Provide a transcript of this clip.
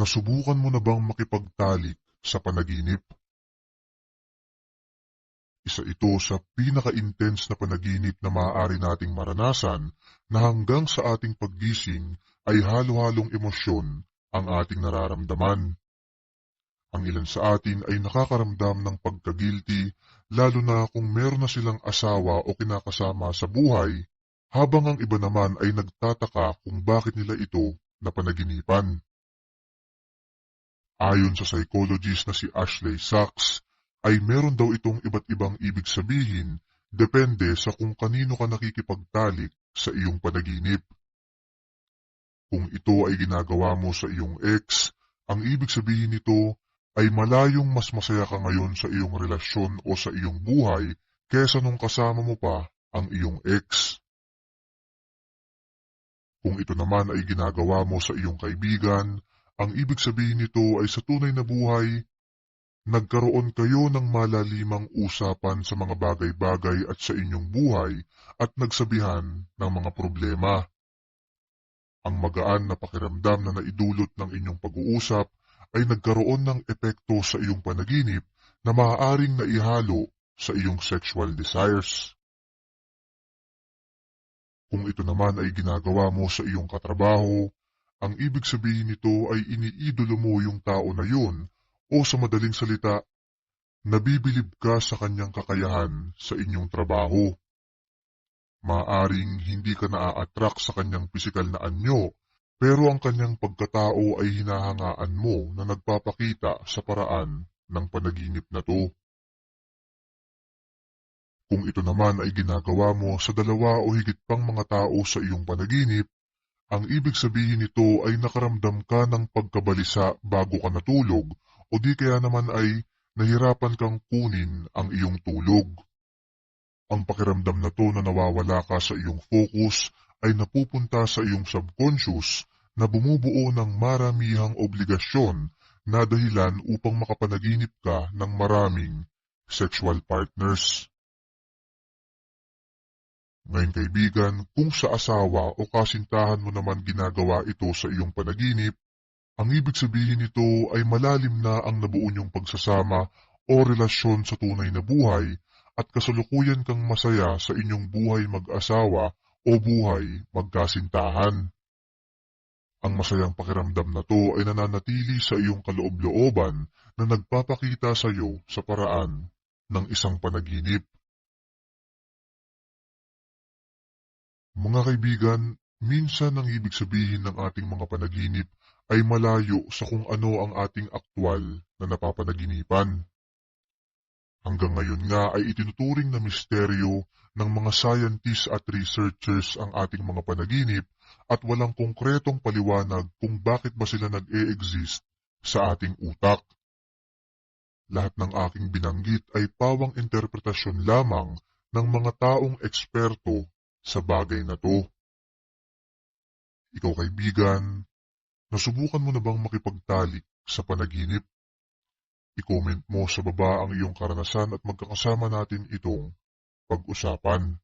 Nasubukan mo na bang makipagtalik sa panaginip? Isa ito sa pinaka-intense na panaginip na maaari nating maranasan na hanggang sa ating paggising ay halo-halong emosyon ang ating nararamdaman. Ang ilan sa atin ay nakakaramdam ng pagkagilty lalo na kung meron na silang asawa o kinakasama sa buhay habang ang iba naman ay nagtataka kung bakit nila ito napanaginipan. Ayon sa psychologist na si Ashley Sachs, ay meron daw itong iba't ibang ibig sabihin depende sa kung kanino ka nakikipagtalik sa iyong panaginip. Kung ito ay ginagawa mo sa iyong ex, ang ibig sabihin nito ay malayong mas masaya ka ngayon sa iyong relasyon o sa iyong buhay kesa nung kasama mo pa ang iyong ex. Kung ito naman ay ginagawa mo sa iyong kaibigan, ang ibig sabihin nito ay sa tunay na buhay, nagkaroon kayo ng malalimang usapan sa mga bagay-bagay at sa inyong buhay at nagsabihan ng mga problema. Ang magaan na pakiramdam na naidulot ng inyong pag-uusap ay nagkaroon ng epekto sa iyong panaginip na maaaring naihalo sa iyong sexual desires. Kung ito naman ay ginagawa mo sa iyong katrabaho, ang ibig sabihin nito ay iniidolo mo yung tao na yun o sa madaling salita, nabibilib ka sa kanyang kakayahan sa inyong trabaho. Maaring hindi ka naa-attract sa kanyang pisikal na anyo, pero ang kanyang pagkatao ay hinahangaan mo na nagpapakita sa paraan ng panaginip na to. Kung ito naman ay ginagawa mo sa dalawa o higit pang mga tao sa iyong panaginip, ang ibig sabihin nito ay nakaramdam ka ng pagkabalisa bago ka natulog o di kaya naman ay nahirapan kang kunin ang iyong tulog. Ang pakiramdam na to na nawawala ka sa iyong focus ay napupunta sa iyong subconscious na bumubuo ng maramihang obligasyon na dahilan upang makapanaginip ka ng maraming sexual partners. Ngayon kaibigan, kung sa asawa o kasintahan mo naman ginagawa ito sa iyong panaginip, ang ibig sabihin nito ay malalim na ang nabuo niyong pagsasama o relasyon sa tunay na buhay at kasalukuyan kang masaya sa inyong buhay mag-asawa o buhay magkasintahan. Ang masayang pakiramdam na to ay nananatili sa iyong kaloob-looban na nagpapakita sa iyo sa paraan ng isang panaginip. Mga kaibigan, minsan ang ibig sabihin ng ating mga panaginip ay malayo sa kung ano ang ating aktwal na napapanaginipan. Hanggang ngayon nga ay itinuturing na misteryo ng mga scientists at researchers ang ating mga panaginip at walang konkretong paliwanag kung bakit ba sila nag-e-exist sa ating utak. Lahat ng aking binanggit ay pawang interpretasyon lamang ng mga taong eksperto sa bagay na to. Ikaw kaibigan, nasubukan mo na bang makipagtalik sa panaginip? I-comment mo sa baba ang iyong karanasan at magkakasama natin itong pag-usapan.